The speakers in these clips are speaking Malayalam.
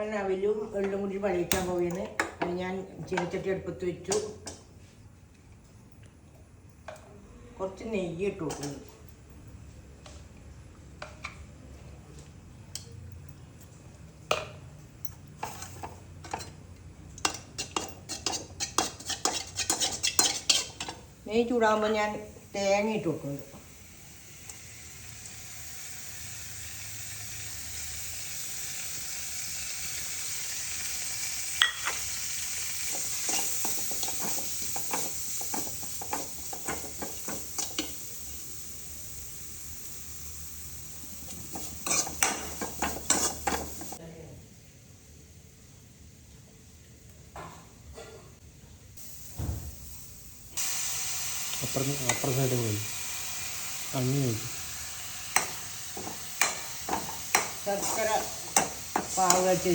ഞാൻ അവലും എള്ളും കൂടി പണിയിക്കാൻ പോവുകയാണ്. അത് ഞാൻ ചീനച്ചട്ടി അടുപ്പത്ത് വെച്ചു. കുറച്ച് നെയ്യ് ഇട്ടു കൊടുക്കുന്നു. നെയ്യ് ചൂടാകുമ്പോൾ ഞാൻ തേങ്ങ ഇട്ട് കൊടുക്കുന്നുണ്ട്. അപ്പുറം അപ്പുറം സൈഡ് പോയി. അങ്ങനെ വെച്ച്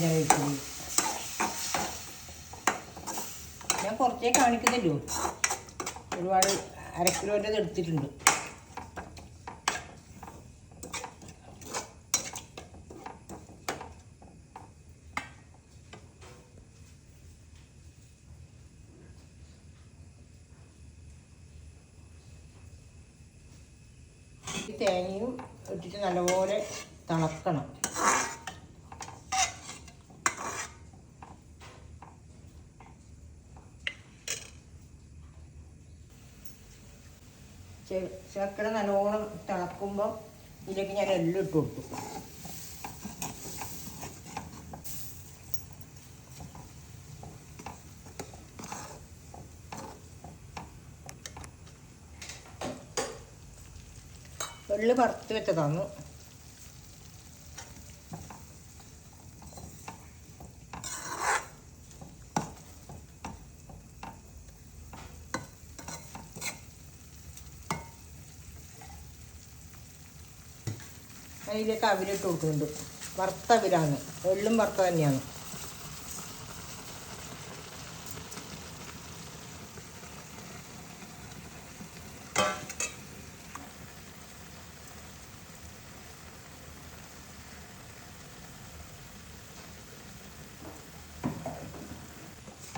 ഞാൻ കുറച്ചേ കാണിക്കുന്നില്ലോ ഒരുപാട് അര എടുത്തിട്ടുണ്ട്. തേങ്ങയും ഇട്ടിട്ട് നല്ലപോലെ തിളക്കണം. ശർക്കര നല്ലോണം തിളക്കുമ്പം ഇതിലേക്ക് ഞാൻ എല്ലാം ഇട്ട് കൊടുത്തു. എള്ള് വറുത്ത് വെച്ചതാണ് അതിലേക്ക് അവിലിട്ട് കൊടുക്കുന്നുണ്ട്. വറുത്ത അവിലാണ്. എള്ളും വറുത്ത തന്നെയാണ്.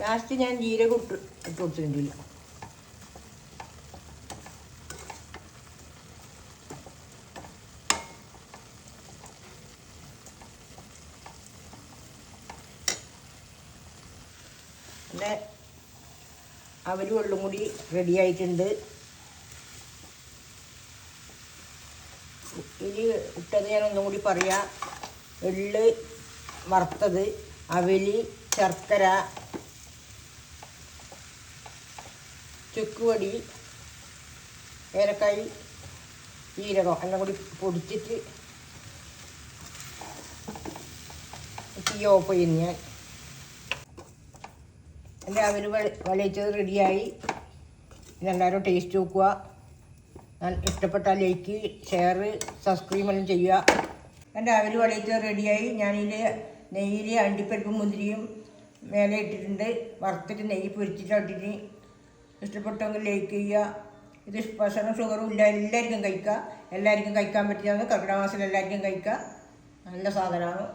ലാസ്റ്റ് ഞാൻ ജീരകം ഇട്ട് ഇട്ട് കൊടുത്തിട്ടില്ല എന്റെ അവലും വെള്ളം കൂടി റെഡി ആയിട്ടുണ്ട്. ഇനി ഇട്ടത് ഞാൻ ഒന്നും കൂടി പറയാം. എള്ള് വറുത്തത് അവലി ശർക്കര ചുക്കുപൊടി ഏലക്കായി ജീരകം എല്ലാം കൂടി പൊടിച്ചിട്ട് തീ ഓഫ് ചെയ്യുന്നു ഞാൻ. അവർ വിളയിച്ചത് റെഡിയായി. ഇതെല്ലാവരും ടേസ്റ്റ് നോക്കുക. ഞാൻ ഇഷ്ടപ്പെട്ട ലൈക്ക് ഷെയർ സബ്സ്ക്രൈബ് എല്ലാം ചെയ്യുക. അവർ വളയിച്ചത് റെഡിയായി. ഞാനിതിൽ നെയ്യിൽ അണ്ടിപ്പരിപ്പും മുന്തിരിയും മേലെ ഇട്ടിട്ടുണ്ട്. വറുത്തിട്ട് നെയ്യ് പൊരിച്ചിട്ട് ഇട്ടിട്ട് ഇഷ്ടപ്പെട്ടെങ്കിൽ ലൈക്ക് ചെയ്യുക. ഇത് പ്രഷറും ഷുഗറും ഇല്ല എല്ലാവർക്കും കഴിക്കുക. എല്ലാവർക്കും കഴിക്കാൻ പറ്റിയത് കർക്കിടക മാസത്തിൽ എല്ലാവർക്കും കഴിക്കുക. നല്ല സാധനമാണ്.